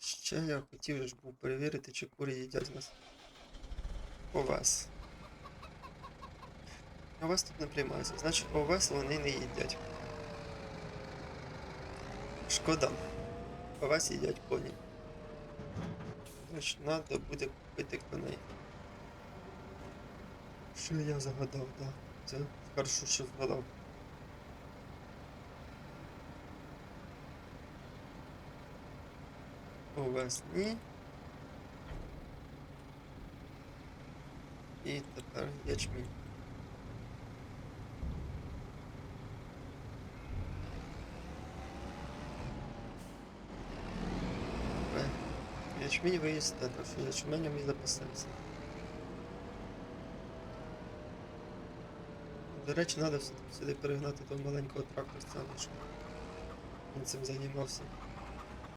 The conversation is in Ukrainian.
Ще я хотів ж був перевірити, чи курі їдять нас. Овес. Овес тут не приймається. Значить, овес вони не їдять. Шкода. Овес їдять коні. Значить, треба буде купити коней. Що я загадав, так. Да. Це хорошо, що згадав. Овес ні. І тепер ячмінь. Е, Ячмінь виїсти, так що ячменем і запасемося. До речі, треба сюди перегнати того маленького тракторця, щоб він цим займався.